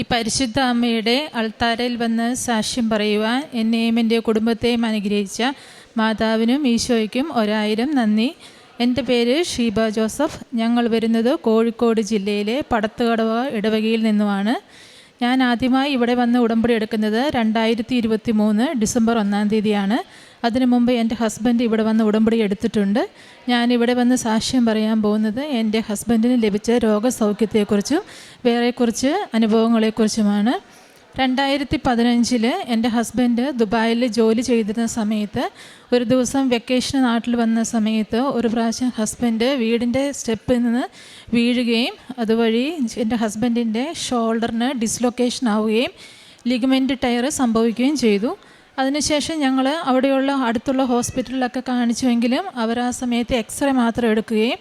ഈ പരിശുദ്ധ അമ്മയുടെ അൾത്താരയിൽ വന്ന് സാക്ഷ്യം പറയുവാൻ എന്നെയും എന്റെ കുടുംബത്തെയും അനുഗ്രഹിച്ച മാതാവിനും ഈശോയ്ക്കും ഒരായിരം നന്ദി. എന്റെ പേര് ഷീബ ജോസഫ്. ഞങ്ങൾ വരുന്നത് കോഴിക്കോട് ജില്ലയിലെ പടത്തുകടവ ഇടവകയിൽ നിന്നുമാണ്. ഞാൻ ആദ്യമായി ഇവിടെ വന്ന് ഉടമ്പടി എടുക്കുന്നത് രണ്ടായിരത്തി ഇരുപത്തി മൂന്ന് ഡിസംബർ ഒന്നാം തീയതിയാണ്. അതിനു മുമ്പ് എന്റെ ഹസ്ബൻഡ് ഇവിടെ വന്ന് ഉടമ്പടി എടുത്തിട്ടുണ്ട്. ഞാൻ ഇവിടെ വന്ന് സാക്ഷ്യം പറയാൻ പോകുന്നത് എന്റെ ഹസ്ബൻഡിന് ലഭിച്ച രോഗസൗഖ്യത്തെക്കുറിച്ചും വേറെ കുറച്ച് അനുഭവങ്ങളെക്കുറിച്ചുമാണ്. രണ്ടായിരത്തി പതിനഞ്ചിൽ എന്റെ ഹസ്ബൻഡ് ദുബായിൽ ജോലി ചെയ്തിരുന്ന സമയത്ത് ഒരു ദിവസം വെക്കേഷന് നാട്ടിൽ വന്ന സമയത്ത് ഒരു പ്രാവശ്യം ഹസ്ബൻഡ് വീടിന്റെ സ്റ്റെപ്പിൽ നിന്ന് വീഴുകയും അതുവഴി എന്റെ ഹസ്ബൻഡിന്റെ ഷോൾഡറിന് ഡിസ്ലൊക്കേഷൻ ആവുകയും ലിഗമെന്റ് ടയർ സംഭവിക്കുകയും ചെയ്തു. അതിനുശേഷം ഞങ്ങൾ അവിടെയുള്ള അടുത്തുള്ള ഹോസ്പിറ്റലിലൊക്കെ കാണിച്ചുവെങ്കിലും അവർ ആ സമയത്ത് എക്സ്റേ മാത്രം എടുക്കുകയും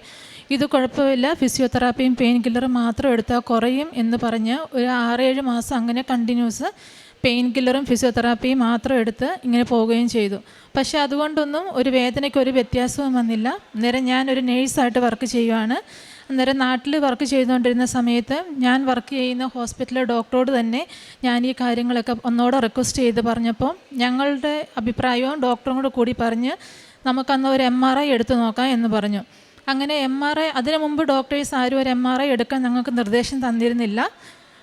ഇത് കുഴപ്പമില്ല ഫിസിയോതെറാപ്പിയും പെയിൻ കില്ലറും മാത്രം എടുത്താൽ കുറയും എന്ന് പറഞ്ഞ് ഒരു ആറേഴ് മാസം അങ്ങനെ കണ്ടിന്യൂസ് പെയിൻ കില്ലറും ഫിസിയോതെറാപ്പിയും മാത്രം എടുത്ത് ഇങ്ങനെ പോവുകയും ചെയ്തു. പക്ഷേ അതുകൊണ്ടൊന്നും ഒരു വേദനയ്ക്ക് ഒരു വ്യത്യാസവും വന്നില്ല. അന്നേരം ഞാനൊരു നേഴ്സായിട്ട് വർക്ക് ചെയ്യുവാണ്. അന്നേരം നാട്ടിൽ വർക്ക് ചെയ്തുകൊണ്ടിരുന്ന സമയത്ത് ഞാൻ വർക്ക് ചെയ്യുന്ന ഹോസ്പിറ്റലിലെ ഡോക്ടറോട് തന്നെ ഞാൻ ഈ കാര്യങ്ങളൊക്കെ ഒന്നോടെ റിക്വസ്റ്റ് ചെയ്ത് പറഞ്ഞപ്പോൾ ഞങ്ങളുടെ അഭിപ്രായവും ഡോക്ടറും കൂടെ കൂടി പറഞ്ഞ് നമുക്കന്ന് ഒരു എം ആർ ഐ എടുത്തു നോക്കാം എന്ന് പറഞ്ഞു. അങ്ങനെ എം ആർ ഐ അതിനു മുമ്പ് ഡോക്ടേഴ്സ് ആരും ഒരു എം ആർ ഐ എടുക്കാൻ ഞങ്ങൾക്ക് നിർദ്ദേശം തന്നിരുന്നില്ല.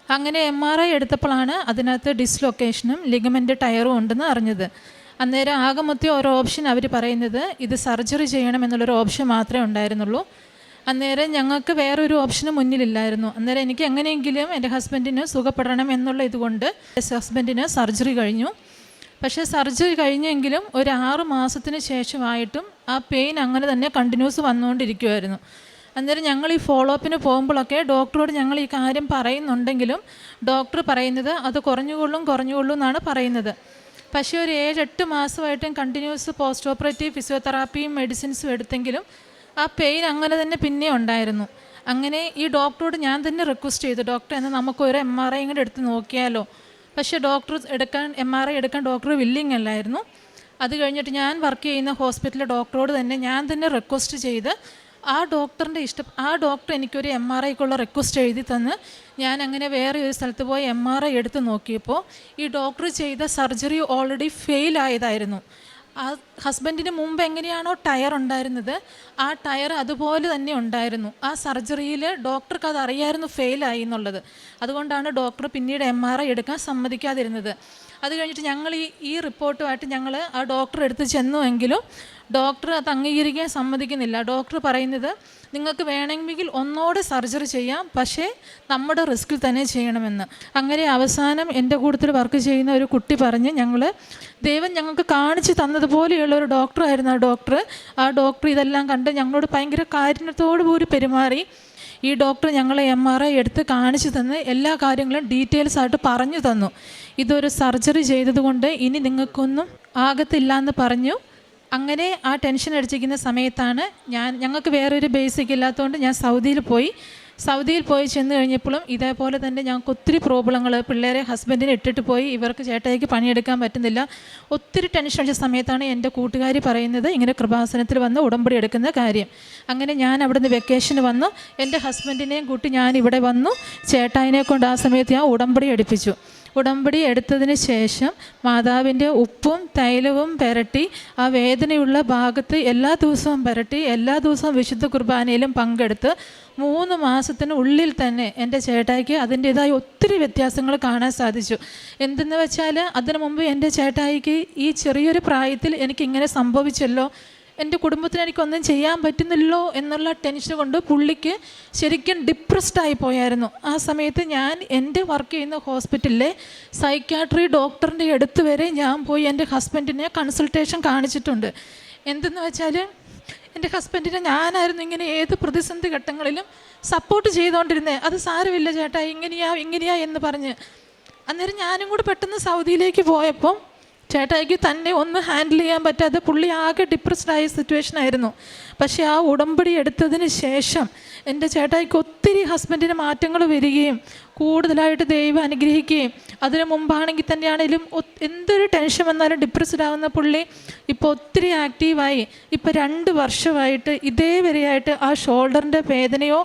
അങ്ങനെ എം ആർ ഐ എടുത്തപ്പോഴാണ് അതിനകത്ത് ഡിസ്ലൊക്കേഷനും ലിഗമെന്റ് ടയറും ഉണ്ടെന്ന് അറിഞ്ഞത്. അന്നേരം ആകെ മൊത്തം ഓരോ ഓപ്ഷൻ അവർ പറയുന്നത് ഇത് സർജറി ചെയ്യണം എന്നുള്ളൊരു ഓപ്ഷൻ മാത്രമേ ഉണ്ടായിരുന്നുള്ളൂ. അന്നേരം ഞങ്ങൾക്ക് വേറൊരു ഓപ്ഷന് മുന്നിലില്ലായിരുന്നു. അന്നേരം എനിക്ക് എങ്ങനെയെങ്കിലും എന്റെ ഹസ്ബൻഡിന് സുഖപ്പെടണം എന്നുള്ള ഇതുകൊണ്ട് ഹസ്ബൻഡിന് സർജറി കഴിഞ്ഞു. പക്ഷേ സർജറി കഴിഞ്ഞെങ്കിലും ഒരു ആറ് മാസത്തിന് ശേഷമായിട്ടും ആ പെയിൻ അങ്ങനെ തന്നെ കണ്ടിന്യൂസ് വന്നുകൊണ്ടിരിക്കുമായിരുന്നു അന്നേരം ഞങ്ങൾ ഈ ഫോളോ അപ്പിന് പോകുമ്പോഴൊക്കെ ഡോക്ടറോട് ഞങ്ങൾ ഈ കാര്യം പറയുന്നുണ്ടെങ്കിലും ഡോക്ടർ പറയുന്നത് അത് കുറഞ്ഞുകൊള്ളും കുറഞ്ഞുകൊള്ളും എന്നാണ് പറയുന്നത്. പക്ഷേ ഒരു ഏഴെട്ട് മാസമായിട്ടും കണ്ടിന്യൂസ് പോസ്റ്റ് ഓപ്പറേറ്റീവ് ഫിസിയോതെറാപ്പിയും മെഡിസിൻസും എടുത്തെങ്കിലും ആ പെയിൻ അങ്ങനെ തന്നെ പിന്നെ ഉണ്ടായിരുന്നു. അങ്ങനെ ഈ ഡോക്ടറോട് ഞാൻ തന്നെ റിക്വസ്റ്റ് ചെയ്തു. ഡോക്ടർ എന്നാൽ നമുക്കൊരു എം ആർ ഐ കൂടെ എടുത്ത് നോക്കിയാലോ? പക്ഷേ ഡോക്ടർ എടുക്കാൻ എം ആർ ഐ എടുക്കാൻ ഡോക്ടർ വില്ലിങ് അല്ലായിരുന്നു. അത് കഴിഞ്ഞിട്ട് ഞാൻ വർക്ക് ചെയ്യുന്ന ഹോസ്പിറ്റലിലെ ഡോക്ടറോട് തന്നെ ഞാൻ തന്നെ റിക്വസ്റ്റ് ചെയ്ത് ആ ഡോക്ടറിന്റെ ഇഷ്ടം ആ ഡോക്ടർ എനിക്കൊരു എം ആർ ഐക്കുള്ള റിക്വസ്റ്റ് എഴുതി തന്ന്. ഞാൻ അങ്ങനെ വേറെ ഒരു സ്ഥലത്ത് പോയി എം ആർ ഐ എടുത്ത് നോക്കിയപ്പോൾ ഈ ഡോക്ടർ ചെയ്ത സർജറി ഓൾറെഡി ഫെയിൽ ആയതായിരുന്നു. ആ ഹസ്ബൻഡിന് മുമ്പ് എങ്ങനെയാണോ ടയർ ഉണ്ടായിരുന്നത് ആ ടയർ അതുപോലെ തന്നെ ഉണ്ടായിരുന്നു. ആ സർജറിയിൽ ഡോക്ടർക്ക് അത് അറിയായിരുന്നു ഫെയിലായി എന്നുള്ളത്. അതുകൊണ്ടാണ് ഡോക്ടർ പിന്നീട് എം ആർ ഐ എടുക്കാൻ സമ്മതിക്കാതിരുന്നത്. അത് കഴിഞ്ഞിട്ട് ഞങ്ങൾ ഈ ഈ റിപ്പോർട്ടുമായിട്ട് ഞങ്ങൾ ആ ഡോക്ടർ എടുത്ത് ചെന്നുവെങ്കിലും ഡോക്ടർ അത് അംഗീകരിക്കാൻ സമ്മതിക്കുന്നില്ല. ഡോക്ടർ പറയുന്നത് നിങ്ങൾക്ക് വേണമെങ്കിൽ ഒന്നോടെ സർജറി ചെയ്യാം പക്ഷേ നമ്മുടെ റിസ്കിൽ തന്നെ ചെയ്യണമെന്ന്. അങ്ങനെ അവസാനം എന്റെ കൂട്ടത്തിൽ വർക്ക് ചെയ്യുന്ന ഒരു കുട്ടി പറഞ്ഞ് ഞങ്ങൾ ദൈവം ഞങ്ങൾക്ക് കാണിച്ചു തന്നതുപോലെയുള്ള ഒരു ഡോക്ടറായിരുന്നു ആ ഡോക്ടർ ആ ഡോക്ടർ ഇതെല്ലാം കണ്ട് ഞങ്ങളോട് ഭയങ്കര കാരുണ്യത്തോടു കൂടി പെരുമാറി. ഈ ഡോക്ടർ ഞങ്ങളെ എം ആർ ഐ എടുത്ത് കാണിച്ചു തന്ന് എല്ലാ കാര്യങ്ങളും ഡീറ്റെയിൽസ് ആയിട്ട് പറഞ്ഞു തന്നു. ഇതൊരു സർജറി ചെയ്തതുകൊണ്ട് ഇനി നിങ്ങൾക്കൊന്നും ആകത്തില്ല എന്ന് പറഞ്ഞു. അങ്ങനെ ആ ടെൻഷൻ അടിച്ചിരിക്കുന്ന സമയത്താണ് ഞാൻ ഞങ്ങൾക്ക് വേറൊരു ബേസിക് ഇല്ലാത്തതുകൊണ്ട് ഞാൻ സൗദിയിൽ പോയി. സൗദിയിൽ പോയി ചെന്ന് കഴിഞ്ഞപ്പോഴും ഇതേപോലെ തന്നെ ഞങ്ങൾക്ക് ഒത്തിരി പ്രോബ്ലങ്ങൾ പിള്ളേരെ ഹസ്ബൻഡിനെ ഇട്ടിട്ട് പോയി. ഇവർക്ക് ചേട്ടയ്ക്ക് പണിയെടുക്കാൻ പറ്റുന്നില്ല. ഒത്തിരി ടെൻഷൻ അടിച്ച സമയത്താണ് എന്റെ കൂട്ടുകാരി പറയുന്നത് ഇങ്ങനെ കൃപാസനത്തിൽ വന്ന് ഉടമ്പടി എടുക്കുന്ന കാര്യം. അങ്ങനെ ഞാൻ അവിടുന്ന് വെക്കേഷന് വന്നു. എന്റെ ഹസ്ബൻഡിനെയും കൂട്ടി ഞാൻ ഇവിടെ വന്നു. ചേട്ടായിനെ കൊണ്ട് ആ സമയത്ത് ഞാൻ ഉടമ്പടി എടുപ്പിച്ചു. ഉടമ്പടി എടുത്തതിന് ശേഷം മാതാവിന്റെ ഉപ്പും തൈലവും പുരട്ടി ആ വേദനയുള്ള ഭാഗത്ത് എല്ലാ ദിവസവും പുരട്ടി എല്ലാ ദിവസവും വിശുദ്ധ കുർബാനയിലും പങ്കെടുത്ത് മൂന്ന് മാസത്തിന് ഉള്ളിൽ തന്നെ എന്റെ ചേട്ടായിക്ക് അതിന്റേതായ ഒത്തിരി വ്യത്യാസങ്ങൾ കാണാൻ സാധിച്ചു. എന്തെന്ന് വെച്ചാൽ അതിനു മുമ്പ് എന്റെ ചേട്ടായിക്ക് ഈ ചെറിയൊരു പ്രായത്തിൽ എനിക്കിങ്ങനെ സംഭവിച്ചല്ലോ. എന്റെ കുടുംബത്തിന് എനിക്കൊന്നും ചെയ്യാൻ പറ്റുന്നില്ലോ എന്നുള്ള ടെൻഷൻ കൊണ്ട് പുള്ളിക്ക് ശരിക്കും ഡിപ്രസ്ഡ് ആയി പോയായിരുന്നു. ആ സമയത്ത് ഞാൻ എന്റെ വർക്ക് ചെയ്യുന്ന ഹോസ്പിറ്റലിലെ സൈക്യാട്രി ഡോക്ടറിന്റെ അടുത്ത് വരെ ഞാൻ പോയി എന്റെ ഹസ്ബൻഡിനെ കൺസൾട്ടേഷൻ കാണിച്ചിട്ടുണ്ട്. എന്തെന്ന് വെച്ചാൽ എന്റെ ഹസ്ബൻഡിനെ ഞാനായിരുന്നു ഇങ്ങനെ ഏത് പ്രതിസന്ധി ഘട്ടങ്ങളിലും സപ്പോർട്ട് ചെയ്തുകൊണ്ടിരുന്നത് അത് സാരമില്ല ചേട്ടാ ഇങ്ങനെയാ ഇങ്ങനെയാ എന്ന് പറഞ്ഞ്. അന്നേരം ഞാനും കൂടെ പെട്ടെന്ന് സൗദിയിലേക്ക് പോയപ്പോൾ ചേട്ടായിക്ക് തന്നെ ഒന്ന് ഹാൻഡിൽ ചെയ്യാൻ പറ്റാതെ പുള്ളി ആകെ ഡിപ്രസ്ഡ് ആയ സിറ്റുവേഷൻ ആയിരുന്നു. പക്ഷേ ആ ഉടമ്പടി എടുത്തതിന് ശേഷം എന്റെ ചേട്ടായിക്ക് ഒത്തിരി ഹസ്ബൻഡിന് മാറ്റങ്ങൾ വരികയും കൂടുതലായിട്ട് ദൈവം അനുഗ്രഹിക്കുകയും അതിനു മുമ്പാണെങ്കിൽ തന്നെയാണെങ്കിലും എന്തൊരു ടെൻഷൻ വന്നാലും ഡിപ്രസ്ഡ് ആവുന്ന പുള്ളി ഇപ്പോൾ ഒത്തിരി ആക്റ്റീവായി ഇപ്പോൾ രണ്ട് വർഷമായിട്ട് ഇതേവരെയായിട്ട് ആ ഷോൾഡറിന്റെ വേദനയോ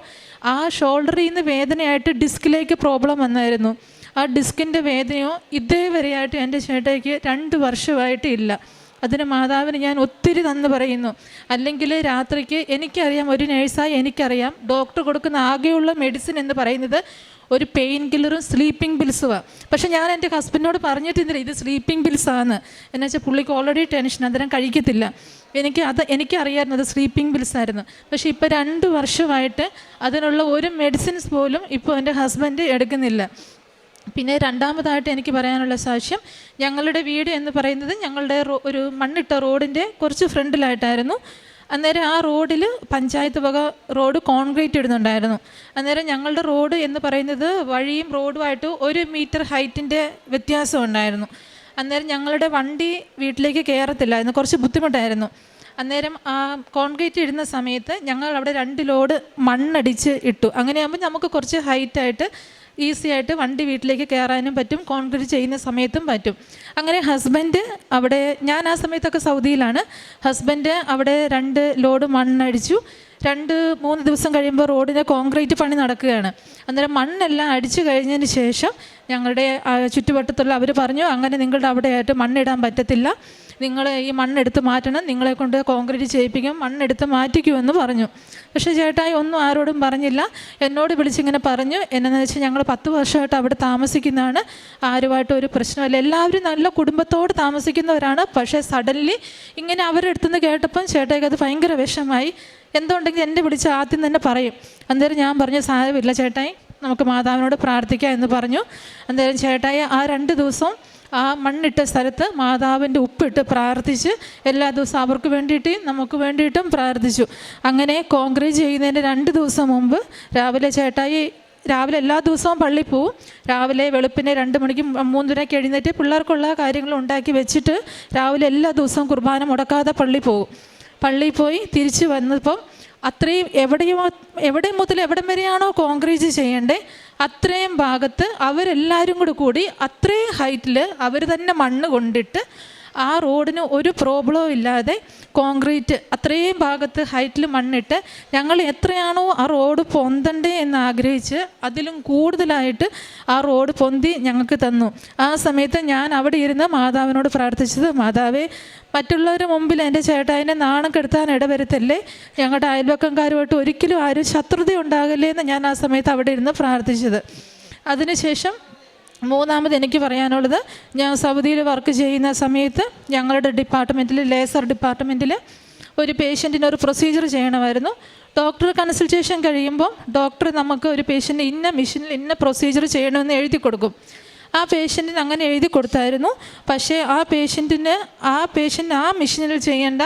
ആ ഷോൾഡറിൽ നിന്ന് വേദനയായിട്ട് ഡിസ്കിലേക്ക് പ്രോബ്ലം വന്നായിരുന്നു. ആ ഡിസ്കിന്റെ വേദനയോ ഇതേവരെയായിട്ട് എന്റെ ചേട്ടയ്ക്ക് രണ്ട് വർഷമായിട്ട് ഇല്ല. അതിന് മാതാവിന് ഞാൻ ഒത്തിരി തന്നു പറയുന്നു. അല്ലെങ്കിൽ രാത്രിക്ക് എനിക്കറിയാം ഒരു നേഴ്സായി എനിക്കറിയാം ഡോക്ടർ കൊടുക്കുന്ന ആകെയുള്ള മെഡിസിൻ എന്ന് പറയുന്നത് ഒരു പെയിൻ കില്ലറും സ്ലീപ്പിംഗ് പിൽസുമാണ് പക്ഷെ ഞാൻ എന്റെ ഹസ്ബൻഡിനോട് പറഞ്ഞിട്ടില്ല ഇത് സ്ലീപ്പിംഗ് പിൽസാണ് എന്ന് വെച്ചാൽ പുള്ളിക്ക് ഓൾറെഡി ടെൻഷൻ അന്നേരം കഴിക്കത്തില്ല. എനിക്ക് അത് എനിക്കറിയാമായിരുന്നു അത് സ്ലീപ്പിംഗ് പിൽസ് ആയിരുന്നു. പക്ഷേ ഇപ്പോൾ രണ്ട് വർഷമായിട്ട് അതിനുള്ള ഒരു മെഡിസിൻസ് പോലും ഇപ്പോൾ എന്റെ ഹസ്ബൻഡ് എടുക്കുന്നില്ല. പിന്നെ രണ്ടാമതായിട്ട് എനിക്ക് പറയാനുള്ള സാക്ഷ്യം ഞങ്ങളുടെ വീട് എന്ന് പറയുന്നത് ഞങ്ങളുടെ ഒരു മണ്ണിട്ട റോഡിന്റെ കുറച്ച് ഫ്രണ്ടിലായിട്ടായിരുന്നു. അന്നേരം ആ റോഡിൽ പഞ്ചായത്ത് വക റോഡ് കോൺക്രീറ്റ് ഇടുന്നുണ്ടായിരുന്നു. അന്നേരം ഞങ്ങളുടെ റോഡ് എന്ന് പറയുന്നത് വഴിയും റോഡുമായിട്ട് ഒരു മീറ്റർ ഹൈറ്റിന്റെ വ്യത്യാസം ഉണ്ടായിരുന്നു. അന്നേരം ഞങ്ങളുടെ വണ്ടി വീട്ടിലേക്ക് കയറത്തില്ലായിരുന്നു കുറച്ച് ബുദ്ധിമുട്ടായിരുന്നു. അന്നേരം ആ കോൺക്രീറ്റ് ഇടുന്ന സമയത്ത് ഞങ്ങൾ അവിടെ രണ്ട് ലോഡ് മണ്ണടിച്ച് ഇട്ടു. അങ്ങനെയാകുമ്പോൾ നമുക്ക് കുറച്ച് ഹൈറ്റായിട്ട് ഈസി ആയിട്ട് വണ്ടി വീട്ടിലേക്ക് കയറാനും പറ്റും കോൺക്രീറ്റ് ചെയ്യുന്ന സമയത്തും പറ്റും. അങ്ങനെ ഹസ്ബൻഡ് അവിടെ ഞാൻ ആ സമയത്തൊക്കെ സൗദിയിലാണ്. ഹസ്ബൻഡ് അവിടെ രണ്ട് ലോഡ് മണ്ണടിച്ചു. രണ്ട് മൂന്ന് ദിവസം കഴിയുമ്പോൾ റോഡിന്റെ കോൺക്രീറ്റ് പണി നടക്കുകയാണ്. അന്നേരം മണ്ണെല്ലാം അടിച്ചു കഴിഞ്ഞതിന് ശേഷം ഞങ്ങളുടെ ചുറ്റുവട്ടത്തുള്ള അവർ പറഞ്ഞു അങ്ങനെ നിങ്ങളുടെ അവിടെയായിട്ട് മണ്ണിടാൻ പറ്റത്തില്ല. നിങ്ങൾ ഈ മണ്ണെടുത്ത് മാറ്റണം നിങ്ങളെ കൊണ്ട് കോൺക്രീറ്റ് ചെയ്യിപ്പിക്കും മണ്ണെടുത്ത് മാറ്റിക്കുമെന്ന് പറഞ്ഞു. പക്ഷേ ചേട്ടായി ഒന്നും ആരോടും പറഞ്ഞില്ല. എന്നോട് വിളിച്ചിങ്ങനെ പറഞ്ഞു. എന്നു വെച്ചാൽ ഞങ്ങൾ പത്ത് വർഷമായിട്ട് അവിടെ താമസിക്കുന്നതാണ്. ആരുമായിട്ടും ഒരു പ്രശ്നമില്ല. എല്ലാവരും നല്ല കുടുംബത്തോട് താമസിക്കുന്നവരാണ്. പക്ഷേ സഡൻലി ഇങ്ങനെ അവരുടെ അടുത്തുനിന്ന് കേട്ടപ്പം ചേട്ടായിക്ക് അത് ഭയങ്കര വിഷമായി എന്തുണ്ടെങ്കിൽ എന്നെ വിളിച്ച് ആദ്യം തന്നെ പറയും. അന്നേരം ഞാൻ പറഞ്ഞു സാരമില്ല ചേട്ടായി നമുക്ക് മാതാവിനോട് പ്രാർത്ഥിക്കാം എന്ന് പറഞ്ഞു. അന്നേരം ചേട്ടായി ആ രണ്ട് ദിവസവും ആ മണ്ണിട്ട സ്ഥലത്ത് മാതാവിന്റെ ഉപ്പിട്ട് പ്രാർത്ഥിച്ച് എല്ലാ ദിവസവും അവർക്ക് വേണ്ടിയിട്ടും നമുക്ക് വേണ്ടിയിട്ടും പ്രാർത്ഥിച്ചു. അങ്ങനെ കോൺക്രീറ്റ് ചെയ്യുന്നതിന് രണ്ട് ദിവസം മുമ്പ് രാവിലെ ചേട്ടായി രാവിലെ എല്ലാ ദിവസവും പള്ളി പോവും. രാവിലെ വെളുപ്പിനെ രണ്ട് മണിക്ക് മൂന്നരയ്ക്ക് എഴുന്നേറ്റ് പിള്ളേർക്കുള്ള കാര്യങ്ങൾ ഉണ്ടാക്കി വെച്ചിട്ട് രാവിലെ എല്ലാ ദിവസവും കുർബാന മുടക്കാതെ പള്ളി പോകും പള്ളിയിൽ പോയി തിരിച്ചു വന്നപ്പം അത്രയും എവിടെയോ എവിടെ മുതൽ എവിടം വരെയാണോ കോൺക്രീറ്റ് ചെയ്യേണ്ടേ അത്രയും ഭാഗത്ത് അവരെല്ലാവരും കൂടി കൂടി അത്രയും ഹൈറ്റിൽ അവർ തന്നെ മണ്ണ് കൊണ്ടിട്ട് ആ റോഡിന് ഒരു പ്രോബ്ലവും ഇല്ലാതെ കോൺക്രീറ്റ് അത്രയും ഭാഗത്ത് ഹൈറ്റിൽ മണ്ണിട്ട് ഞങ്ങൾ എത്രയാണോ ആ റോഡ് പൊന്തണ്ടേ എന്ന് ആഗ്രഹിച്ച് അതിലും കൂടുതലായിട്ട് ആ റോഡ് പൊന്തി ഞങ്ങൾക്ക് തന്നു. ആ സമയത്ത് ഞാൻ അവിടെ ഇരുന്ന് മാതാവിനോട് പ്രാർത്ഥിച്ചത് മാതാവേ മറ്റുള്ളവരുടെ മുമ്പിൽ എന്റെ ചേട്ടായിനെ നാണം കെടുത്താൻ ഇടവരുത്തല്ലേ? ഞങ്ങളുടെ അയൽവക്കംകാരുമായിട്ട് ഒരിക്കലും ആരും ശത്രുത ഉണ്ടാകല്ലേ എന്ന് ഞാൻ ആ സമയത്ത് അവിടെ ഇരുന്ന് പ്രാർത്ഥിച്ചത്. അതിനുശേഷം മൂന്നാമത് എനിക്ക് പറയാനുള്ളത് ഞാൻ സൗദിയിൽ വർക്ക് ചെയ്യുന്ന സമയത്ത് ഞങ്ങളുടെ ഡിപ്പാർട്ട്മെന്റിൽ ലേസർ ഡിപ്പാർട്ട്മെന്റിൽ ഒരു പേഷ്യന്റിന് ഒരു പ്രൊസീജിയർ ചെയ്യണമായിരുന്നു. ഡോക്ടർ കൺസൾട്ടേഷൻ കഴിയുമ്പോൾ ഡോക്ടർ നമുക്ക് ഒരു പേഷ്യന്റ് ഇന്ന മെഷീനിൽ ഇന്ന പ്രൊസീജിയർ ചെയ്യണമെന്ന് എഴുതി കൊടുക്കും. ആ പേഷ്യന്റിന് അങ്ങനെ എഴുതി കൊടുത്തായിരുന്നു. പക്ഷേ ആ പേഷ്യന്റിന് ആ പേഷ്യന്റ് ആ മെഷീനിൽ ചെയ്യേണ്ട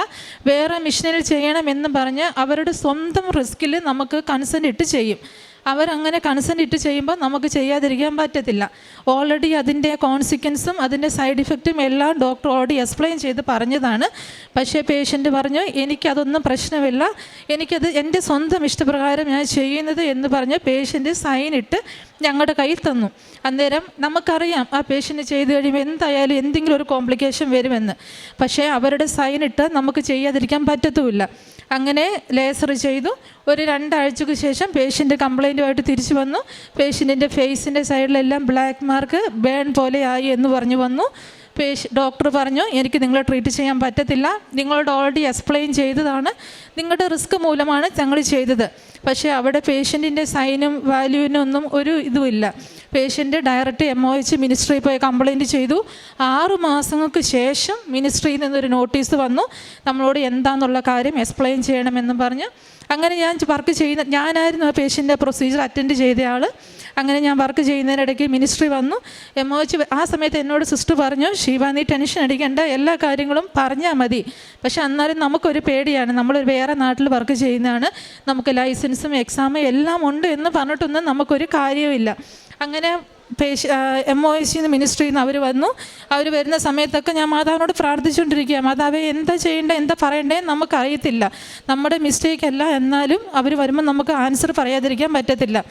വേറെ മെഷീനിൽ ചെയ്യണമെന്ന് പറഞ്ഞ് അവരുടെ സ്വന്തം റിസ്കിൽ നമുക്ക് കൺസെന്റ് ഇട്ട് ചെയ്യും. അവരങ്ങനെ കൺസെന്റ് ഇട്ട് ചെയ്യുമ്പോൾ നമുക്ക് ചെയ്യാതിരിക്കാൻ പറ്റത്തില്ല. ഓൾറെഡി അതിന്റെ കോൺസിക്വൻസും അതിന്റെ സൈഡ് ഇഫക്റ്റും എല്ലാം ഡോക്ടർ ഓൾറെഡി എക്സ്പ്ലെയിൻ ചെയ്ത് പറഞ്ഞതാണ്. പക്ഷേ പേഷ്യന്റ് പറഞ്ഞു എനിക്കതൊന്നും പ്രശ്നമില്ല. എനിക്കത് എന്റെ സ്വന്തം ഇഷ്ടപ്രകാരം ഞാൻ ചെയ്യുന്നത് എന്ന് പറഞ്ഞ് പേഷ്യന്റ് സൈൻ ഇട്ട് ഞങ്ങളുടെ കയ്യിൽ തന്നു. അന്നേരം നമുക്കറിയാം ആ പേഷ്യന്റ് ചെയ്ത് കഴിയുമ്പോൾ എന്തായാലും എന്തെങ്കിലും ഒരു കോംപ്ലിക്കേഷൻ വരുമെന്ന്. പക്ഷേ അവരുടെ സൈൻ ഇട്ട് നമുക്ക് ചെയ്യാതിരിക്കാൻ പറ്റത്തുമില്ല. അങ്ങനെ ലേസർ ചെയ്തു. ഒരു രണ്ടാഴ്ചക്ക് ശേഷം പേഷ്യന്റ് കംപ്ലൈന്റുമായിട്ട് തിരിച്ചു വന്നു. പേഷ്യന്റിന്റെ ഫേസിന്റെ സൈഡിലെല്ലാം ബ്ലാക്ക് മാർക്ക് ബേൺ പോലെ ആയി എന്ന് പറഞ്ഞു വന്നു. പേഷ്യ ഡോക്ടർ പറഞ്ഞു എനിക്ക് നിങ്ങളെ ട്രീറ്റ് ചെയ്യാൻ പറ്റത്തില്ല. നിങ്ങളോട് ഓൾറെഡി എക്സ്പ്ലെയിൻ ചെയ്തതാണ്. നിങ്ങളുടെ റിസ്ക് മൂലമാണ് ഞങ്ങൾ ചെയ്തത്. പക്ഷേ അവിടെ പേഷ്യന്റിന്റെ സൈനും വാല്യൂവിനും ഒന്നും ഒരു ഇതുമില്ല patient direct M O H മിനിസ്ട്രിയിൽ പോയി കംപ്ലയിന്റ് ചെയ്തു. ആറ് മാസങ്ങൾക്ക് ശേഷം മിനിസ്ട്രിയിൽ നിന്നൊരു നോട്ടീസ് വന്നു. നമ്മളോട് എന്താണെന്നുള്ള കാര്യം എക്സ്പ്ലെയിൻ ചെയ്യണമെന്നും പറഞ്ഞ്. അങ്ങനെ ഞാൻ വർക്ക് ചെയ്യുന്ന ഞാനായിരുന്നു ആ പേഷ്യന്റെ പ്രൊസീജിയർ അറ്റൻഡ് ചെയ്തയാൾ അങ്ങനെ ഞാൻ വർക്ക് ചെയ്യുന്നതിനിടയ്ക്ക് മിനിസ്ട്രി വന്നു. എം ഒ എച്ച് ആ സമയത്ത് എന്നോട് സിസ്റ്റർ പറഞ്ഞു ശിവ നീ ടെൻഷൻ അടിക്കേണ്ട എല്ലാ കാര്യങ്ങളും പറഞ്ഞാൽ മതി. പക്ഷെ എന്നാലും നമുക്കൊരു പേടിയാണ്. നമ്മൾ വേറെ നാട്ടിൽ വർക്ക് ചെയ്യുന്നതാണ്. നമുക്ക് ലൈസൻസും എക്സാമും എല്ലാം ഉണ്ട് എന്ന് പറഞ്ഞിട്ടൊന്നും നമുക്കൊരു കാര്യവുമില്ല. അങ്ങനെ എം ഒ എസ് സിന്ന് മിനിസ്ട്രിയിൽ നിന്ന് അവർ വന്നു. അവർ വരുന്ന സമയത്തൊക്കെ ഞാൻ മാതാവിനോട് പ്രാർത്ഥിച്ചുകൊണ്ടിരിക്കുക മാതാവെ എന്താ ചെയ്യേണ്ടത് എന്താ പറയണ്ടേ? നമുക്കറിയത്തില്ല. നമ്മുടെ മിസ്റ്റേക്ക് അല്ല എന്നാലും അവർ വരുമ്പോൾ നമുക്ക് ആൻസർ പറയാതിരിക്കാൻ പറ്റത്തില്ല.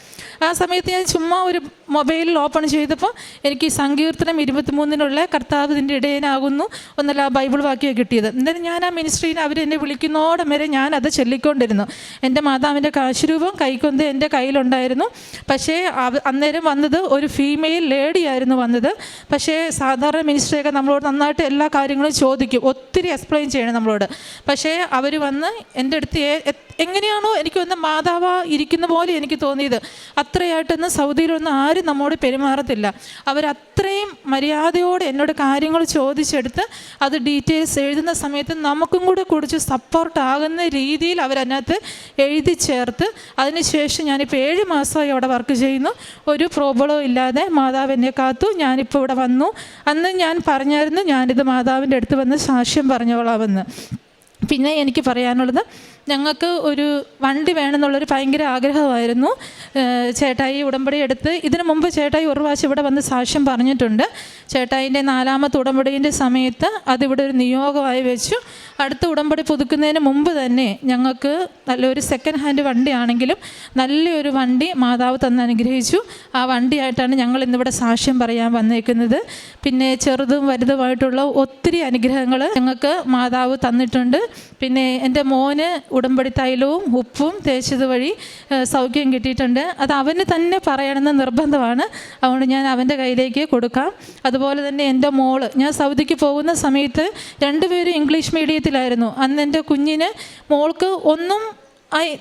ആ സമയത്ത് ഞാൻ ചുമ്മാ ഒരു മൊബൈലിൽ ഓപ്പൺ ചെയ്തപ്പോൾ എനിക്ക് സങ്കീർത്തനം ഇരുപത്തിമൂന്നിനുള്ള കർത്താവ് ഇതിന്റെ ഇടയനാകുന്നു ഒന്നല്ല ബൈബിൾ വാക്യം കിട്ടിയത്. എന്നിട്ട് ഞാൻ ആ മിനിസ്ട്രിയിൽ അവർ എന്നെ വിളിക്കുന്നോടം വരെ ഞാൻ അത് ചൊല്ലിക്കൊണ്ടിരുന്നു. എന്റെ മാതാവിന്റെ കാശുരൂപം കൈക്കൊന്ത് എന്റെ കയ്യിലുണ്ടായിരുന്നു. പക്ഷേ അന്നേരം വന്നത് ഒരു ഫീമെയിൽ ലേഡി ആയിരുന്നു വന്നത്. പക്ഷേ സാധാരണ മിനിസ്റ്ററൊക്കെ നമ്മളോട് നന്നായിട്ട് എല്ലാ കാര്യങ്ങളും ചോദിക്കും. ഒത്തിരി എക്സ്പ്ലെയിൻ ചെയ്യണം നമ്മളോട്. പക്ഷേ അവർ വന്ന് എന്റെ അടുത്ത് എങ്ങനെയാണോ എനിക്ക് വന്ന് മാതാവ ഇരിക്കുന്ന പോലെ എനിക്ക് തോന്നിയത്. അത്രയായിട്ടൊന്നും സൗദിയിലൊന്നും ആരും നമ്മോട് പെരുമാറത്തില്ല. അവരത്രയും മര്യാദയോടെ എന്നോട് കാര്യങ്ങൾ ചോദിച്ചെടുത്ത് അത് ഡീറ്റെയിൽസ് എഴുതുന്ന സമയത്ത് നമുക്കും കൂടെ കുറിച്ച് സപ്പോർട്ടാകുന്ന രീതിയിൽ അവരതിനകത്ത് എഴുതി ചേർത്ത് അതിനുശേഷം ഞാനിപ്പോൾ ഏഴ് മാസമായി അവിടെ വർക്ക് ചെയ്യുന്നു. ഒരു പ്രോബ്ലവും ഇല്ലാതെ മാതാവ് എന്നെ കാത്തു. ഞാനിപ്പോൾ ഇവിടെ വന്നു. അന്ന് ഞാൻ പറഞ്ഞായിരുന്നു ഞാനിത് മാതാവിന്റെ അടുത്ത് വന്ന് സാക്ഷ്യം പറഞ്ഞോളാമെന്ന്. പിന്നെ എനിക്ക് പറയാനുള്ളത് ഞങ്ങൾക്ക് ഒരു വണ്ടി വേണമെന്നുള്ളൊരു ഭയങ്കര ആഗ്രഹമായിരുന്നു. ചേട്ടായി ഉടമ്പടി എടുത്ത് ഇതിനു മുമ്പ് ചേട്ടായി ഒരു പ്രാവശ്യം ഇവിടെ വന്ന് സാക്ഷ്യം പറഞ്ഞിട്ടുണ്ട്. ചേട്ടായിന്റെ നാലാമത്തെ ഉടമ്പടീന്റെ സമയത്ത് അതിവിടെ ഒരു നിയോഗമായി വെച്ചു. അടുത്ത ഉടമ്പടി പുതുക്കുന്നതിന് മുമ്പ് തന്നെ ഞങ്ങൾക്ക് നല്ലൊരു സെക്കൻഡ് ഹാൻഡ് വണ്ടിയാണെങ്കിലും നല്ലൊരു വണ്ടി മാതാവ് തന്ന് അനുഗ്രഹിച്ചു. ആ വണ്ടിയായിട്ടാണ് ഞങ്ങൾ ഇന്നിവിടെ സാക്ഷ്യം പറയാൻ വന്നേക്കുന്നത്. പിന്നെ ചെറുതും വലുതുമായിട്ടുള്ള ഒത്തിരി അനുഗ്രഹങ്ങൾ ഞങ്ങൾക്ക് മാതാവ് തന്നിട്ടുണ്ട്. പിന്നെ എന്റെ മോന് ഉടമ്പടി തൈലവും ഉപ്പും തേച്ചത് വഴി സൗഖ്യം കിട്ടിയിട്ടുണ്ട്. അത് അവന് തന്നെ പറയണമെന്ന് നിർബന്ധമാണ്. അതുകൊണ്ട് ഞാൻ അവന്റെ കയ്യിലേക്ക് കൊടുക്കാം. അതുപോലെ തന്നെ എന്റെ മോൾ ഞാൻ സൗദിക്ക് പോകുന്ന സമയത്ത് രണ്ടുപേരും ഇംഗ്ലീഷ് മീഡിയത്തിലായിരുന്നു. അന്ന് എന്റെ കുഞ്ഞിന് മോൾക്ക് ഒന്നും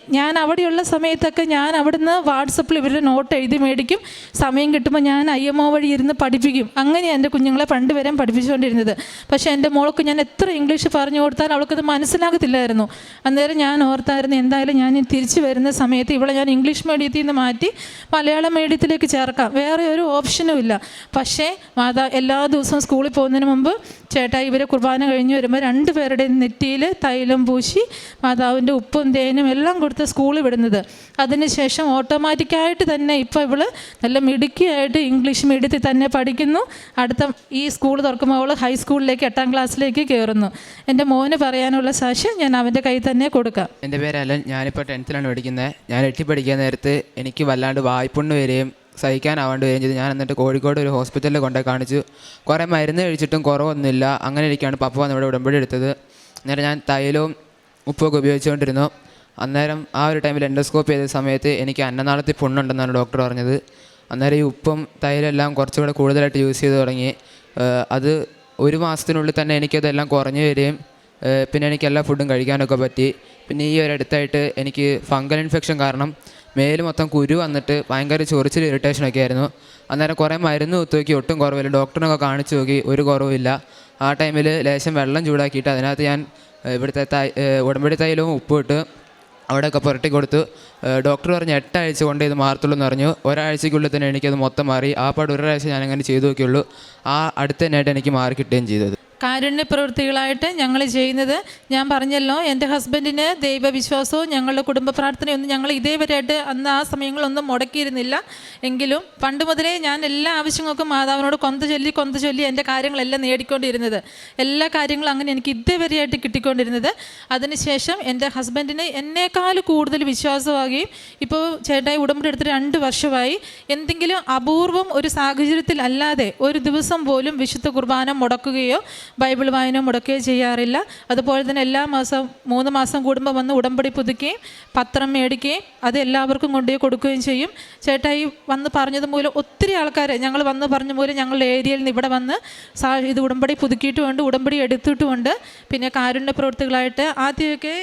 ഞാൻ അവിടെയുള്ള സമയത്തൊക്കെ ഞാൻ അവിടുന്ന് വാട്സപ്പിൽ ഇവരുടെ നോട്ട് എഴുതി മേടിക്കും. സമയം കിട്ടുമ്പോൾ ഞാൻ ഐ എം ഒ വഴി ഇരുന്ന് പഠിപ്പിക്കും. അങ്ങനെയാണ് എന്റെ കുഞ്ഞുങ്ങളെ പണ്ട് വരെ പഠിപ്പിച്ചുകൊണ്ടിരുന്നത്. പക്ഷേ എന്റെ മോൾക്ക് ഞാൻ എത്ര ഇംഗ്ലീഷ് പറഞ്ഞു കൊടുത്താൽ അവൾക്കത് മനസ്സിലാകത്തില്ലായിരുന്നു. അന്നേരം ഞാൻ ഓർത്തായിരുന്നു എന്തായാലും ഞാൻ തിരിച്ചു വരുന്ന സമയത്ത് ഇവിടെ ഞാൻ ഇംഗ്ലീഷ് മീഡിയത്തിൽ നിന്ന് മാറ്റി മലയാളം മീഡിയത്തിലേക്ക് ചേർക്കാം. വേറെ ഒരു ഓപ്ഷനും ഇല്ല. പക്ഷേ മാതാ എല്ലാ ദിവസവും സ്കൂളിൽ പോകുന്നതിന് മുമ്പ് ചേട്ടാ ഇവരെ കുർബാന കഴിഞ്ഞ് വരുമ്പോൾ രണ്ടുപേരുടെയും നെറ്റിയിൽ തൈലം പൂശി മാതാവിന്റെ ഉപ്പും തേനും എല്ലാം കൊടുത്ത് സ്കൂളിൽ വിടുന്നത്. അതിനുശേഷം ഓട്ടോമാറ്റിക്കായിട്ട് തന്നെ ഇപ്പോൾ ഇവൾ നല്ല മിടുക്കിയായിട്ട് ഇംഗ്ലീഷ് മീഡിയത്തിൽ തന്നെ പഠിക്കുന്നു. അടുത്ത ഈ സ്കൂൾ തുറക്കുമ്പോൾ അവൾ ഹൈസ്കൂളിലേക്ക് എട്ടാം ക്ലാസ്സിലേക്ക് കയറുന്നു എന്റെ മോന് പറയാനുള്ള സാക്ഷ്യം ഞാൻ അവന്റെ കയ്യിൽ തന്നെ കൊടുക്കാം. എന്റെ പേര് അലൻ. ഞാനിപ്പോൾ ടെൻത്തിലാണ് പഠിക്കുന്നത് ഞാൻ എട്ടി പഠിക്കാൻ നേരത്ത് എനിക്ക് വല്ലാണ്ട് വായ്പുണ്ണ് വരികയും സഹിക്കാനാവാണ്ട് വരികയും ചെയ്തു. ഞാൻ എന്നിട്ട് കോഴിക്കോട് ഒരു ഹോസ്പിറ്റലിൽ കൊണ്ടുപോയി കാണിച്ചു. കുറേ മരുന്ന് കഴിച്ചിട്ടും കുറവൊന്നുമില്ല. അങ്ങനെ ഇരിക്കുകയാണ് പപ്പ വന്നിവിടെ ഉടമ്പടി എടുത്തത്. അന്നേരം ഞാൻ തൈലവും ഉപ്പൊക്കെ ഉപയോഗിച്ചുകൊണ്ടിരുന്നു. അന്നേരം ആ ഒരു ടൈമിൽ എൻഡോസ്കോപ്പ് ചെയ്ത സമയത്ത് എനിക്ക് അന്നനാളത്തിൽ പുണ്ണുണ്ടെന്നാണ് ഡോക്ടർ പറഞ്ഞത്. അന്നേരം ഈ ഉപ്പും തൈലെല്ലാം കുറച്ചുകൂടെ കൂടുതലായിട്ട് യൂസ് ചെയ്ത് തുടങ്ങി. അത് ഒരു മാസത്തിനുള്ളിൽ തന്നെ എനിക്കതെല്ലാം കുറഞ്ഞു വരികയും പിന്നെ എനിക്ക് എല്ലാ ഫുഡും കഴിക്കാനൊക്കെ പറ്റി. പിന്നെ ഈ ഒരു അടുത്തായിട്ട് എനിക്ക് ഫംഗൽ ഇൻഫെക്ഷൻ കാരണം മേൽ മൊത്തം കുരു വന്നിട്ട് ഭയങ്കര ചൊറിച്ചിൽ ഇറിറ്റേഷനൊക്കെ ആയിരുന്നു. അന്നേരം കുറേ മരുന്ന് ഒത്തു നോക്കി ഒട്ടും കുറവില്ല. ഡോക്ടറിനൊക്കെ കാണിച്ചു നോക്കി ഒരു കുറവില്ല ആ ടൈമിൽ ലേശം വെള്ളം ചൂടാക്കിയിട്ട് അതിനകത്ത് ഞാൻ ഇവിടുത്തെ തൈ ഉടമ്പടി തൈലവും ഉപ്പിട്ട് അവിടെയൊക്കെ പുരട്ടി കൊടുത്തു. ഡോക്ടർ പറഞ്ഞ് എട്ടാഴ്ച കൊണ്ട് ഇത് മാറത്തുള്ളൂ എന്ന് പറഞ്ഞു. ഒരാഴ്ചയ്ക്കുള്ളിൽ തന്നെ എനിക്കത് മൊത്തം മാറി. ആ പാട് ഒരാഴ്ച ഞാൻ അങ്ങനെ ചെയ്തു നോക്കിയുള്ളൂ ആ അടുത്തന്നെയായിട്ട് എനിക്ക് മാറി കിട്ടുകയും ചെയ്തത് കാരുണ്യ പ്രവൃത്തികളായിട്ട് ഞങ്ങൾ ചെയ്യുന്നത്. ഞാൻ പറഞ്ഞല്ലോ എന്റെ ഹസ്ബൻഡിന് ദൈവവിശ്വാസവും ഞങ്ങളുടെ കുടുംബ പ്രാർത്ഥനയൊന്നും ഞങ്ങൾ ഇതേവരെയായിട്ട് അന്ന് ആ സമയങ്ങളൊന്നും മുടക്കിയിരുന്നില്ല. എങ്കിലും പണ്ട് മുതലേ ഞാൻ എല്ലാ ആവശ്യങ്ങൾക്കും മാതാവിനോട് കൊന്ത ചൊല്ലി കൊന്ത ചൊല്ലി എന്റെ കാര്യങ്ങളെല്ലാം നേടിക്കൊണ്ടിരുന്നത്. എല്ലാ കാര്യങ്ങളും അങ്ങനെ എനിക്ക് ഇതേവരെയായിട്ട് കിട്ടിക്കൊണ്ടിരുന്നത്. അതിനുശേഷം എന്റെ ഹസ്ബൻഡിന് എന്നേക്കാൾ കൂടുതൽ വിശ്വാസമാകുകയും ഇപ്പോൾ ചേട്ടായി ഉടമ്പടി എടുത്ത് രണ്ട് വർഷമായി. എന്തെങ്കിലും അപൂർവം ഒരു സാഹചര്യത്തിൽ അല്ലാതെ ഒരു ദിവസം പോലും വിശുദ്ധ കുർബാന മുടക്കുകയോ ബൈബിൾ വായന മുടക്കുകയോ ചെയ്യാറില്ല. അതുപോലെ തന്നെ എല്ലാ മാസം മൂന്ന് മാസം കൂടുമ്പോൾ വന്ന് ഉടമ്പടി പുതുക്കുകയും പത്രം മേടിക്കുകയും അത് എല്ലാവർക്കും കൊണ്ടുപോയി കൊടുക്കുകയും ചെയ്യും. ചേട്ടായി വന്ന് പറഞ്ഞത് മൂലം ഒത്തിരി ആൾക്കാർ ഞങ്ങൾ വന്ന് പറഞ്ഞ മൂലം ഞങ്ങളുടെ ഏരിയയിൽ നിന്ന് ഇവിടെ വന്ന് സാ ഇത് ഉടമ്പടി പുതുക്കിയിട്ടുമുണ്ട് ഉടമ്പടി എടുത്തിട്ടുമുണ്ട്. പിന്നെ കാരുണ്യ പ്രവൃത്തികളായിട്ട് ആദ്യമൊക്കെ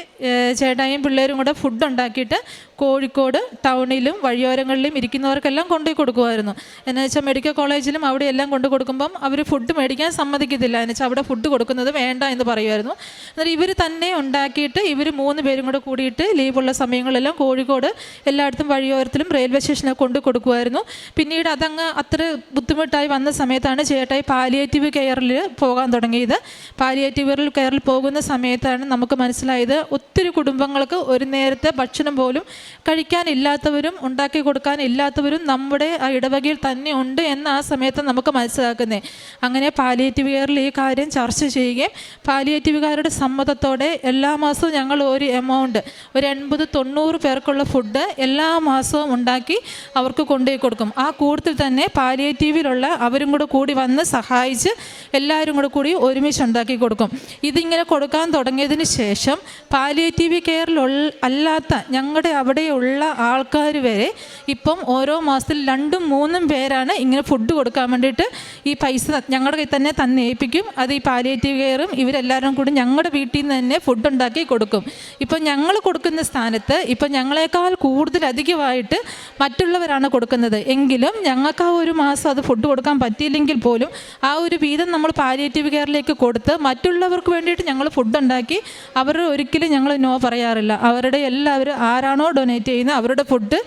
ചേട്ടായും പിള്ളേരും കൂടെ ഫുഡ് ഉണ്ടാക്കിയിട്ട് കോഴിക്കോട് ടൗണിലും വഴിയോരങ്ങളിലും ഇരിക്കുന്നവർക്കെല്ലാം കൊണ്ടുപോയി കൊടുക്കുമായിരുന്നു. എന്നു വെച്ചാൽ മെഡിക്കൽ കോളേജിലും അവിടെ എല്ലാം കൊണ്ടു കൊടുക്കുമ്പം അവർ ഫുഡ് മേടിക്കാൻ സമ്മതിക്കത്തില്ല. എന്ന് വെച്ചാൽ അവിടെ ഫുഡ് കൊടുക്കുന്നത് വേണ്ട എന്ന് പറയുമായിരുന്നു. എന്നാൽ ഇവർ തന്നെ ഉണ്ടാക്കിയിട്ട് ഇവർ മൂന്ന് പേരും കൂടെ കൂടിയിട്ട് ലീവുള്ള സമയങ്ങളെല്ലാം കോഴിക്കോട് എല്ലായിടത്തും വഴിയോരത്തിലും റെയിൽവേ സ്റ്റേഷനിൽ കൊണ്ട് കൊടുക്കുമായിരുന്നു. പിന്നീട് അതങ്ങ് അത്ര ബുദ്ധിമുട്ടായി വന്ന സമയത്താണ് ചേട്ടായി പാലിയേറ്റീവ് കെയറിൽ പോകാൻ തുടങ്ങിയത്. പാലിയേറ്റീവ് കെയറിൽ പോകുന്ന സമയത്താണ് നമുക്ക് മനസ്സിലായത് ഒത്തിരി കുടുംബങ്ങൾക്ക് ഒരു നേരത്തെ ഭക്ഷണം പോലും കഴിക്കാനില്ലാത്തവരും ഉണ്ടാക്കി കൊടുക്കാനില്ലാത്തവരും നമ്മുടെ ആ ഇടവകയിൽ തന്നെ ഉണ്ട് എന്ന് ആ സമയത്ത് നമുക്ക് മനസ്സിലാക്കുന്നത് അങ്ങനെ പാലിയേറ്റീവ് കെയറിൽ ഈ കാര്യം ചർച്ച ചെയ്യുകയും പാലിയേറ്റീവുകാരുടെ സമ്മതത്തോടെ എല്ലാ മാസവും ഞങ്ങൾ ഒരു എമൗണ്ട് ഒരു എൺപത് തൊണ്ണൂറ് പേർക്കുള്ള ഫുഡ് എല്ലാ മാസവും ഉണ്ടാക്കി അവർക്ക് കൊണ്ടുപോയി കൊടുക്കും. ആ കൂട്ടത്തിൽ തന്നെ പാലിയേറ്റീവിലുള്ള അവരും കൂടെ കൂടി വന്ന് സഹായിച്ച് എല്ലാവരും കൂടെ കൂടി ഒരുമിച്ച് ഉണ്ടാക്കി കൊടുക്കും. ഇതിങ്ങനെ കൊടുക്കാൻ തുടങ്ങിയതിന് ശേഷം പാലിയേറ്റീവ് കെയറിൽ അല്ലാത്ത ഞങ്ങളുടെ അവിടെ അവിടെയുള്ള ആൾക്കാർ വരെ ഇപ്പം ഓരോ മാസത്തിൽ രണ്ടും മൂന്നും പേരാണ് ഇങ്ങനെ ഫുഡ് കൊടുക്കാൻ വേണ്ടിയിട്ട് ഈ പൈസ ഞങ്ങളുടെ കയ്യിൽ തന്നെ തന്നെ ഏൽപ്പിക്കും. അത് ഈ പാലിയേറ്റീവ് കെയറും ഇവരെല്ലാവരും കൂടി ഞങ്ങളുടെ വീട്ടിൽ നിന്ന് തന്നെ ഫുഡ് ഉണ്ടാക്കി കൊടുക്കും. ഇപ്പം ഞങ്ങൾ കൊടുക്കുന്ന സ്ഥാനത്ത് ഇപ്പം ഞങ്ങളെക്കാൾ കൂടുതലധികമായിട്ട് മറ്റുള്ളവരാണ് കൊടുക്കുന്നത്. എങ്കിലും ഞങ്ങൾക്ക് ആ ഒരു മാസം അത് ഫുഡ് കൊടുക്കാൻ പറ്റിയില്ലെങ്കിൽ പോലും ആ ഒരു വീതം നമ്മൾ പാലിയേറ്റീവ് കെയറിലേക്ക് കൊടുത്ത് മറ്റുള്ളവർക്ക് വേണ്ടിയിട്ട് ഞങ്ങൾ ഫുഡ് ഉണ്ടാക്കി അവർ ഒരിക്കലും ഞങ്ങൾ നോ പറയാറില്ല. അവരുടെ എല്ലാവരും ആരാണോ ഡൊനേറ്റ് ചെയ്യുന്ന അവരുടെ ഫുഡ്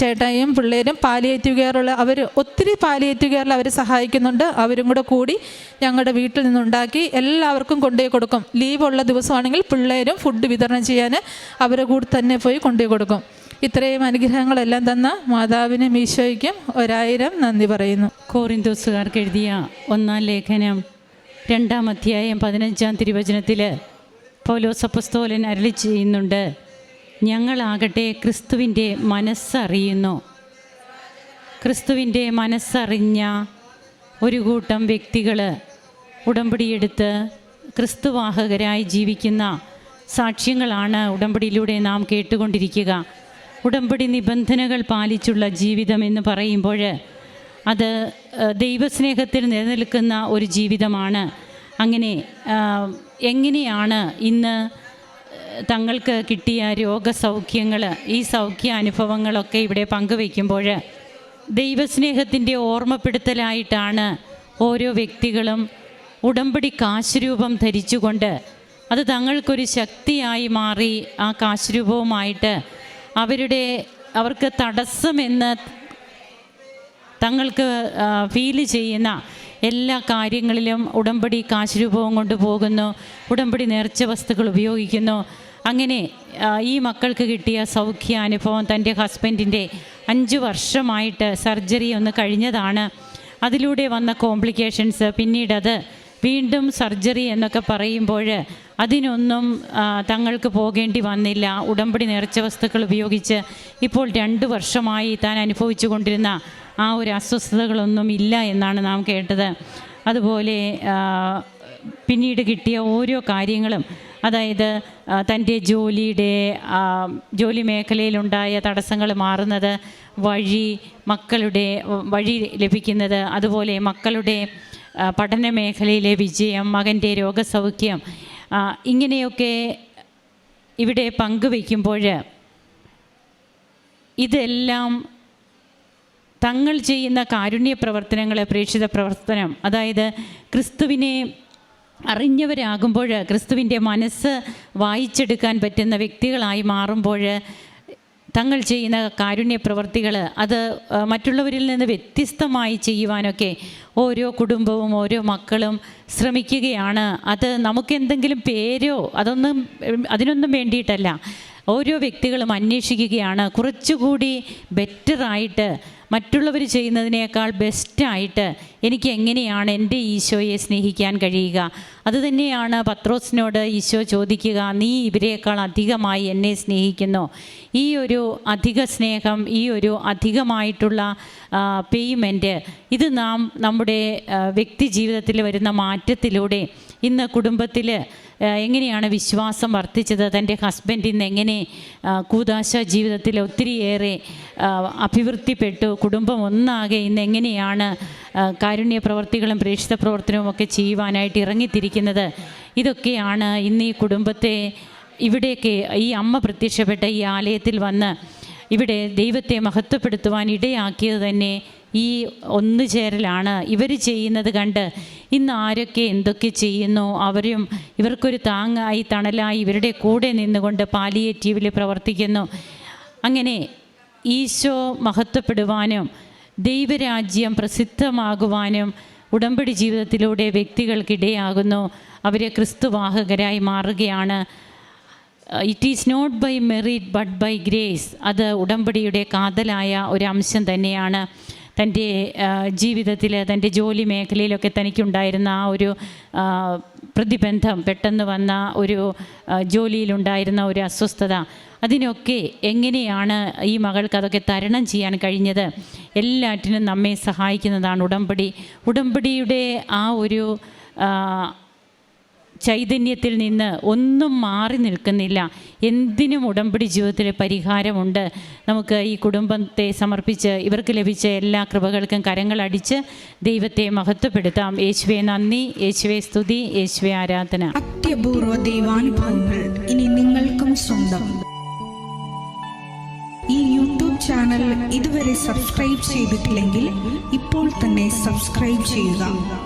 ചേട്ടായും പിള്ളേരും പാലിയേറ്റീവ് കെയറുള്ള അവർ ഒത്തിരി പാലിയേറ്റീവ് കെയറിൽ അവർ സഹായിക്കുന്നുണ്ട്. അവരും കൂടെ കൂടി ഞങ്ങളുടെ വീട്ടിൽ നിന്നുണ്ടാക്കി എല്ലാവർക്കും കൊണ്ടുപോയി കൊടുക്കും. ലീവുള്ള ദിവസമാണെങ്കിൽ പിള്ളേരും ഫുഡ് വിതരണം ചെയ്യാൻ അവരെ കൂടെ തന്നെ പോയി കൊണ്ടുപോയി കൊടുക്കും. ഇത്രയും അനുഗ്രഹങ്ങളെല്ലാം തന്ന മാതാവിനും ഈശോയ്ക്കും ഒരായിരം നന്ദി പറയുന്നു. കോറിന്തോസുകാർക്ക് എഴുതിയ ഒന്നാം ലേഖനം രണ്ടാം അധ്യായം പതിനഞ്ചാം തിരുവചനത്തിൽ പൗലോസ് അപ്പസ്തോലൻ അരളി ചെയ്യുന്നുണ്ട്. ഞങ്ങളാകട്ടെ ക്രിസ്തുവിന്റെ മനസ്സറിയുന്നു. ക്രിസ്തുവിന്റെ മനസ്സറിഞ്ഞ ഒരു കൂട്ടം വ്യക്തികൾ ഉടമ്പടിയെടുത്ത് ക്രിസ്തുവാഹകരായി ജീവിക്കുന്ന സാക്ഷ്യങ്ങളാണ് ഉടമ്പടിയിലൂടെ നാം കേട്ടുകൊണ്ടിരിക്കുക. ഉടമ്പടി നിബന്ധനകൾ പാലിച്ചുള്ള ജീവിതം എന്ന് പറയുമ്പോൾ അത് ദൈവസ്നേഹത്തിൽ നിലനിൽക്കുന്ന ഒരു ജീവിതമാണ്. അങ്ങനെ എങ്ങനെയാണ് ഇന്ന് തങ്ങൾക്ക് കിട്ടിയ രോഗസൗഖ്യങ്ങൾ ഈ സൗഖ്യ അനുഭവങ്ങളൊക്കെ ഇവിടെ പങ്കുവയ്ക്കുമ്പോൾ ദൈവസ്നേഹത്തിന്റെ ഓർമ്മപ്പെടുത്തലായിട്ടാണ് ഓരോ വ്യക്തികളും ഉടമ്പടി കാശുരൂപം ധരിച്ചുകൊണ്ട് അത് തങ്ങൾക്കൊരു ശക്തിയായി മാറി ആ കാശുരൂപവുമായിട്ട് അവരുടെ അവർക്ക് തടസ്സമെന്ന് തങ്ങൾക്ക് ഫീൽ ചെയ്യുന്ന എല്ലാ കാര്യങ്ങളിലും ഉടമ്പടി കാശുരൂപവും കൊണ്ട് പോകുന്നു ഉടമ്പടി നേർച്ച വസ്തുക്കൾ ഉപയോഗിക്കുന്നു. അങ്ങനെ ഈ മക്കൾക്ക് കിട്ടിയ സൗഖ്യ അനുഭവം തന്റെ ഹസ്ബൻഡിന്റെ അഞ്ച് വർഷമായിട്ട് സർജറി ഒന്ന് കഴിഞ്ഞതാണ്. അതിലൂടെ വന്ന കോംപ്ലിക്കേഷൻസ് പിന്നീടത് വീണ്ടും സർജറി എന്നൊക്കെ പറയുമ്പോൾ അതിനൊന്നും തങ്ങൾക്ക് പോകേണ്ടി വന്നില്ല. ഉടമ്പടി നേർച്ച വസ്തുക്കൾ ഉപയോഗിച്ച് ഇപ്പോൾ രണ്ട് വർഷമായി താൻ അനുഭവിച്ചു കൊണ്ടിരുന്ന ആ ഒരു അസ്വസ്ഥതകളൊന്നും ഇല്ല എന്നാണ് നാം കേട്ടത്. അതുപോലെ പിന്നീട് കിട്ടിയ ഓരോ കാര്യങ്ങളും അതായത് തന്റെ ജോലിയുടെ ജോലി മേഖലയിലുണ്ടായ തടസ്സങ്ങൾ മാറുന്നത് വഴി മക്കളുടെ വഴി ലഭിക്കുന്നത് അതുപോലെ മക്കളുടെ പഠന മേഖലയിലെ വിജയം മകന്റെ രോഗസൗഖ്യം ഇങ്ങനെയൊക്കെ ഇവിടെ പങ്കുവയ്ക്കുമ്പോൾ ഇതെല്ലാം തങ്ങൾ ചെയ്യുന്ന കാരുണ്യ പ്രവർത്തനങ്ങൾ പ്രേക്ഷിത പ്രവർത്തനം അതായത് ക്രിസ്തുവിനെ അറിഞ്ഞവരാകുമ്പോൾ ക്രിസ്തുവിന്റെ മനസ്സ് വായിച്ചെടുക്കാൻ പറ്റുന്ന വ്യക്തികളായി മാറുമ്പോൾ തങ്ങൾ ചെയ്യുന്ന കാരുണ്യ പ്രവർത്തികൾ അത് മറ്റുള്ളവരിൽ നിന്ന് വ്യത്യസ്തമായി ചെയ്യുവാനൊക്കെ ഓരോ കുടുംബവും ഓരോ മക്കളും ശ്രമിക്കുകയാണ്. അത് നമുക്കെന്തെങ്കിലും പേരോ അതൊന്നും അതിനൊന്നും വേണ്ടിയിട്ടല്ല. ഓരോ വ്യക്തികളും അന്വേഷിക്കുകയാണ്. കുറച്ചുകൂടി ബെറ്ററായിട്ട് മറ്റുള്ളവർ ചെയ്യുന്നതിനേക്കാൾ ബെസ്റ്റായിട്ട് എനിക്ക് എങ്ങനെയാണ് എന്റെ ഈശോയെ സ്നേഹിക്കാൻ കഴിയുക? അതുതന്നെയാണ് പത്രോസിനോട് ഈശോ ചോദിക്കുക നീ ഇവരെക്കാൾ അധികമായി എന്നെ സ്നേഹിക്കുന്നു. ഈ ഒരു അധിക സ്നേഹം ഈ ഒരു അധികമായിട്ടുള്ള പേയ്മെന്റ് ഇത് നാം നമ്മുടെ വ്യക്തി ജീവിതത്തിൽ വരുന്ന മാറ്റത്തിലൂടെ ഇന്ന് കുടുംബത്തിൽ എങ്ങനെയാണ് വിശ്വാസം വർദ്ധിച്ചത്? തന്റെ ഹസ്ബൻഡ് ഇന്ന് എങ്ങനെ കൂതാശ ജീവിതത്തിൽ ഒത്തിരിയേറെ അഭിവൃദ്ധിപ്പെട്ടു? കുടുംബം ഒന്നാകെ ഇന്ന് എങ്ങനെയാണ് കാരുണ്യ പ്രവർത്തികളും പ്രേക്ഷിത പ്രവർത്തനവും ഒക്കെ ചെയ്യുവാനായിട്ട് ഇറങ്ങിത്തിരിക്കുന്നത്? ഇതൊക്കെയാണ് ഇന്ന് ഈ കുടുംബത്തെ ഇവിടേക്ക് ഈ അമ്മ പ്രത്യക്ഷപ്പെട്ട ഈ ആലയത്തിൽ വന്ന് ഇവിടെ ദൈവത്തെ മഹത്വപ്പെടുത്തുവാൻ ഇടയാക്കിയത് തന്നെ ഈ ഒന്നു ചേരലാണ് ഇവർ ചെയ്യുന്നത് കണ്ട് ഇന്ന് ആരൊക്കെ എന്തൊക്കെ ചെയ്യുന്നു അവരും ഇവർക്കൊരു താങ്ങായി തണലായി ഇവരുടെ കൂടെ നിന്നുകൊണ്ട് പാലിയേറ്റീവിൽ പ്രവർത്തിക്കുന്നു. അങ്ങനെ ഈശോ മഹത്വപ്പെടുവാനും ദൈവരാജ്യം പ്രസിദ്ധമാകുവാനും ഉടമ്പടി ജീവിതത്തിലൂടെ വ്യക്തികൾക്കിടയാകുന്നു. അവരെ ക്രിസ്തുവാഹകരായി മാറുകയാണ്. It is not by merit but by grace അത് ഉടമ്പടിയുടെ കാതലായ ഒരു അംശം തന്നെയാണ്. തന്റെ ജീവിതത്തിൽ തന്റെ ജോലി മേഖലയിലൊക്കെ തനിക്കുണ്ടായിരുന്ന ആ ഒരു പ്രതിബന്ധം പെട്ടെന്ന് വന്ന ഒരു ജോലിയിലുണ്ടായിരുന്ന ഒരു അസ്വസ്ഥത. അതിനൊക്കെ എങ്ങനെയാണ് ഈ മകൾക്ക് അതൊക്കെ തരണം ചെയ്യാൻ കഴിഞ്ഞത്? എല്ലാറ്റിനും നമ്മെ സഹായിക്കുന്നതാണ് ഉടമ്പടി. ഉടമ്പടിയുടെ ആ ഒരു ചൈതന്യത്തിൽ നിന്ന് ഒന്നും മാറി നിൽക്കുന്നില്ല. എന്തിനും ഉടമ്പടി ജീവിതത്തിലെ പരിഹാരമുണ്ട്. നമുക്ക് ഈ കുടുംബത്തെ സമർപ്പിച്ച് ഇവർക്ക് ലഭിച്ച എല്ലാ കൃപകൾക്കും കരങ്ങളടിച്ച് ദൈവത്തെ മഹത്വപ്പെടുത്താം. യേശുവെ നന്ദി. യേശുവെ സ്തുതി. യേശുവെ ആരാധന. അത്യപൂർവ ദൈവാനുഭവങ്ങൾ ഇനി നിങ്ങൾക്കും സ്വന്തം. ഈ യൂട്യൂബ് ചാനൽ ഇതുവരെ സബ്സ്ക്രൈബ് ചെയ്തിട്ടില്ലെങ്കിൽ ഇപ്പോൾ തന്നെ സബ്സ്ക്രൈബ് ചെയ്യുക.